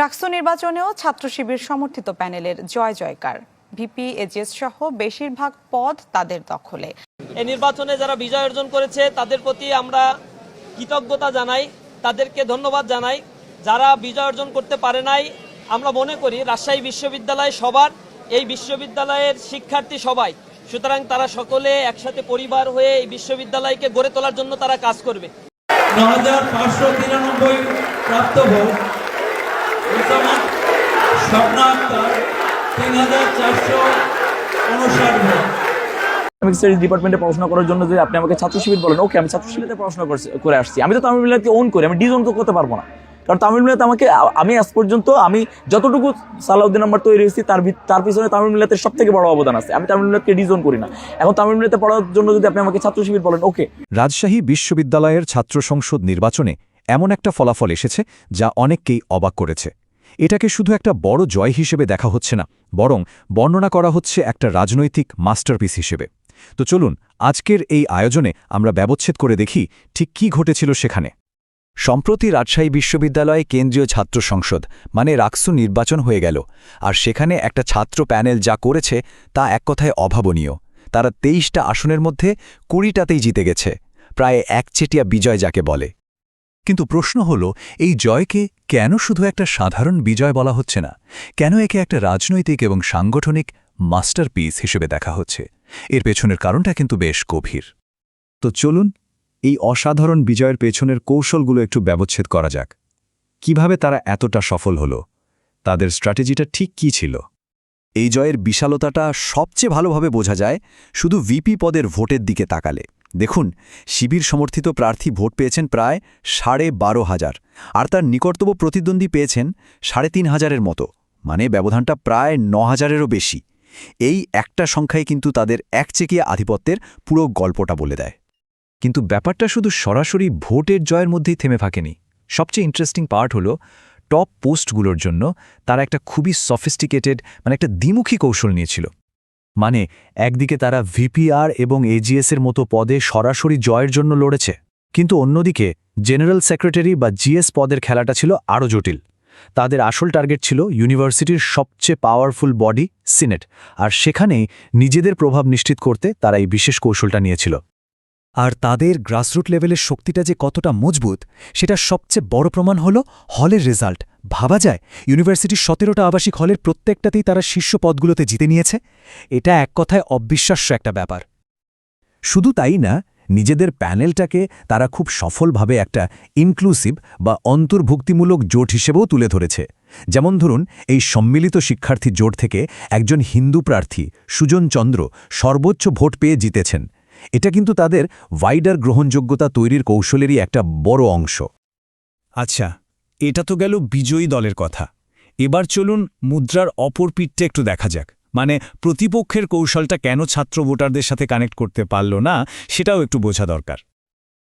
রাকসু নির্বাচনেও ছাত্র শিবির সমর্থিত প্যানেলের জয় জয়কার। ভিপি এজিএস সহ বেশিরভাগ পদ তাদের দখলে। এই নির্বাচনে যারা বিজয় অর্জন করেছে তাদের প্রতি আমরা কৃতজ্ঞতা জানাই তাদেরকে ধন্যবাদ জানাই। যারা বিজয় অর্জন করতে পারে নাই আমরা মনে করি রাজশাহী বিশ্ববিদ্যালয় সবার এই বিশ্ববিদ্যালয়ের শিক্ষার্থী সবাই। সুতরাং তারা সকলে একসাথে পরিবার হয়ে এই বিশ্ববিদ্যালয়কে গড়ে তোলার জন্য তারা কাজ করবে। ন হাজার পাঁচশো তিরানব্বই প্রাপ্ত ভোট। ডিপার্টমেন্টে পড়াশোনা করার জন্য যদি আপনি আমাকে বলেন? ওকে আমি পড়াশোনা করে আসছি। আমি তো তামিল করি, আমি তো করতে পারব না। কারণ তামিল মিলাতে আমাকে, আমি আজ পর্যন্ত, আমি যতটুকু সালাউদ্দিন তৈরি হয়েছি, তার পিছনে তামিল মিলাতে সব থেকে বড় অবদান আছে। আমি করি না। তামিল পড়ার জন্য যদি আপনি আমাকে বলেন ওকে রাজশাহী বিশ্ববিদ্যালয়ের ছাত্র সংসদ নির্বাচনে এমন একটা ফলাফল এসেছে যা অনেককেই অবাক করেছে। এটাকে শুধু একটা বড় জয় হিসেবে দেখা হচ্ছে না, বরং বর্ণনা করা হচ্ছে একটা রাজনৈতিক মাস্টারপিস হিসেবে। তো চলুন, আজকের এই আয়োজনে আমরা ব্যবচ্ছেদ করে দেখি ঠিক কি ঘটেছিল সেখানে। সম্প্রতি রাজশাহী বিশ্ববিদ্যালয়ে কেন্দ্রীয় ছাত্র সংসদ মানে রাকসু নির্বাচন হয়ে গেল, আর সেখানে একটা ছাত্র প্যানেল যা করেছে তা এক কথায় অভাবনীয়। তারা তেইশটা আসনের মধ্যে কুড়িটাতেই জিতে গেছে, প্রায় একচেটিয়া বিজয় যাকে বলে। কিন্তু প্রশ্ন হল, এই জয়কে কেন শুধু একটা সাধারণ বিজয় বলা হচ্ছে না? কেন একে একটা রাজনৈতিক এবং সাংগঠনিক মাস্টারপিস হিসেবে দেখা হচ্ছে? এর পেছনের কারণটা কিন্তু বেশ গভীর। তো চলুন, এই অসাধারণ বিজয়ের পেছনের কৌশলগুলো একটু ব্যবচ্ছেদ করা যাক। কীভাবে তারা এতটা সফল হল? তাদের স্ট্র্যাটেজিটা ঠিক কি ছিল? এই জয়ের বিশালতাটা সবচেয়ে ভালোভাবে বোঝা যায় শুধু ভিপি পদের ভোটের দিকে তাকালে। দেখুন, শিবির সমর্থিত প্রার্থী ভোট পেয়েছেন প্রায় সাড়ে বারো হাজার, আর তার নিকটতম প্রতিদ্বন্দ্বী পেয়েছেন সাড়ে তিন হাজারের মতো মানে ব্যবধানটা প্রায় ন হাজারেরও বেশি। এই একটা সংখ্যায় কিন্তু তাদের একচেকিয়া আধিপত্যের পুরো গল্পটা বলে দেয়। কিন্তু ব্যাপারটা শুধু সরাসরি ভোটের জয়ের মধ্যেই থেমে থাকেনি। সবচেয়ে ইন্টারেস্টিং পার্ট হলো টপ পোস্টগুলোর জন্য তারা একটা খুবই সফিস্টিকেটেড মানে একটা দ্বিমুখী কৌশল নিয়েছিল। মানে একদিকে তারা ভিপিআর এবং এজিএসের মতো পদে সরাসরি জয়ের জন্য লড়েছে। কিন্তু অন্যদিকে, জেনারেল সেক্রেটারি বা জিএস পদের খেলাটা ছিল আরও জটিল। তাদের আসল টার্গেট ছিল ইউনিভার্সিটির সবচেয়ে পাওয়ারফুল বডি, সিনেট। আর সেখানেই নিজেদের প্রভাব নিশ্চিত করতে তারা এই বিশেষ কৌশলটা নিয়েছিল। আর তাদের গ্রাসরুট লেভেলের শক্তিটা যে কতটা মজবুত, সেটা সবচেয়ে বড় প্রমাণ হল হলের রেজাল্ট ভাবা যায় ইউনিভার্সিটির সতেরোটা আবাসিক হলের প্রত্যেকটাতেই তারা শীর্ষ পদগুলোতে জিতে নিয়েছে। এটা এক কথায় অবিশ্বাস্য একটা ব্যাপার। শুধু তাই না, নিজেদের প্যানেলটাকে তারা খুব সফলভাবে একটা ইনক্লুসিভ বা অন্তর্ভুক্তিমূলক জোট হিসেবেও তুলে ধরেছে। যেমন ধরুন, এই সম্মিলিত শিক্ষার্থী জোট থেকে একজন হিন্দু প্রার্থী সুজন চন্দ্র সর্বোচ্চ ভোট পেয়ে জিতেছেন। এটা কিন্তু তাদের ওয়াইডার গ্রহণযোগ্যতা তৈরির কৌশলেরই একটা বড় অংশ। আচ্ছা এটা তো গেল বিজয়ী দলের কথা। এবার চলুন মুদ্রার অপর পিঠটা একটু দেখা যাক। মানে প্রতিপক্ষের কৌশলটা কেন ছাত্র ভোটারদের সাথে কানেক্ট করতে পারল না সেটাও একটু বোঝা দরকার।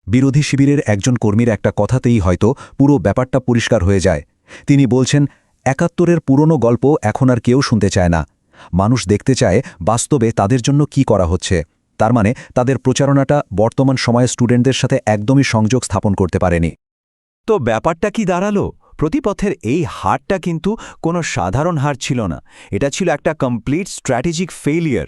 বিরোধী শিবিরের একজন কর্মীর একটা কথাতেই হয়তো পুরো ব্যাপারটা পরিষ্কার হয়ে যায়। তিনি বলছেন একাত্তরের পুরনো গল্প এখন আর কেউ শুনতে চায় না। মানুষ দেখতে চায় বাস্তবে তাদের জন্য কি করা হচ্ছে। তার মানে তাদের প্রচারণাটা বর্তমান সময়ে স্টুডেন্টদের সাথে একদমই সংযোগ স্থাপন করতে পারেনি। তো ব্যাপারটা কি দাঁড়াল? প্রতিপথের এই হারটা কিন্তু কোনো সাধারণ হার ছিল না। এটা ছিল একটা কমপ্লিট স্ট্র্যাটেজিক ফেইলিয়ার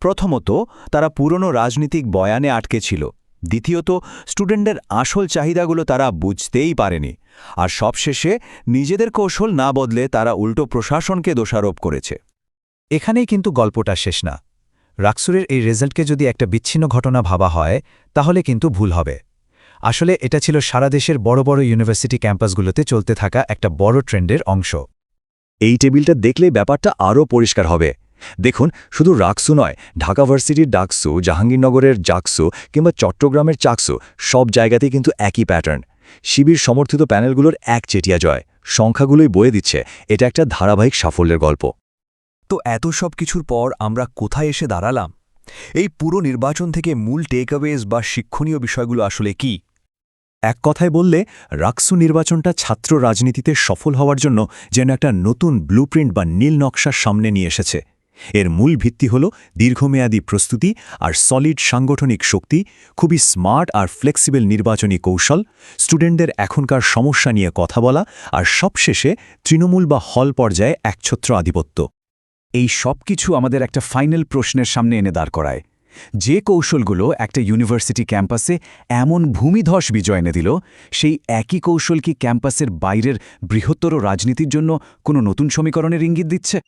প্রথমত, তারা পুরনো রাজনীতিক বয়ানে আটকে ছিল। দ্বিতীয়ত, স্টুডেন্টদের আসল চাহিদাগুলো তারা বুঝতেই পারেনি। আর সবশেষে, নিজেদের কৌশল না বদলে তারা উল্টো প্রশাসনকে দোষারোপ করেছে। এখানেই কিন্তু গল্পটা শেষ না। রাকসুরের এই রেজাল্টকে যদি একটা বিচ্ছিন্ন ঘটনা ভাবা হয়, তাহলে কিন্তু ভুল হবে। আসলে এটা ছিল সারা দেশের বড় বড় ইউনিভার্সিটি ক্যাম্পাসগুলোতে চলতে থাকা একটা বড় ট্রেন্ডের অংশ। এই টেবিলটা দেখলেই ব্যাপারটা আরও পরিষ্কার হবে। দেখুন, শুধু রাকসু নয়, ঢাকা ভার্সিটির ডাকসু, জাহাঙ্গীরনগরের জাকসু কিংবা চট্টগ্রামের চাকসু, সব জায়গাতেই কিন্তু একই প্যাটার্ন। শিবির সমর্থিত প্যানেলগুলোর এক চেটিয়া জয়। সংখ্যাগুলোই বয়ে দিচ্ছে। এটা একটা ধারাবাহিক সাফল্যের গল্প। তো এত সব কিছুর পর আমরা কোথায় এসে দাঁড়ালাম? এই পুরো নির্বাচন থেকে মূল টেকঅ্যাওয়েজ বা শিক্ষণীয় বিষয়গুলো আসলে কি? এক কথায় বললে, রাকসু নির্বাচনটা ছাত্র রাজনীতিতে সফল হওয়ার জন্য যেন একটা নতুন ব্লুপ্রিন্ট বা নীল নকশার সামনে নিয়ে এসেছে। এর মূল ভিত্তি হল দীর্ঘমেয়াদী প্রস্তুতি আর সলিড সাংগঠনিক শক্তি, খুবই স্মার্ট আর ফ্লেক্সিবল নির্বাচনী কৌশল স্টুডেন্টদের এখনকার সমস্যা নিয়ে কথা বলা আর সবশেষে তৃণমূল বা হল পর্যায়ে একছত্র আধিপত্য। এই সব কিছু আমাদের একটা ফাইনাল প্রশ্নের সামনে এনে দাঁড় করায়। যে কৌশলগুলো একটা ইউনিভার্সিটি ক্যাম্পাসে এমন ভূমিধস বিজয় এনে দিল, সেই একই কৌশল কি ক্যাম্পাসের বাইরের বৃহত্তর রাজনীতির জন্য কোনো নতুন সমীকরণের ইঙ্গিত দিচ্ছে?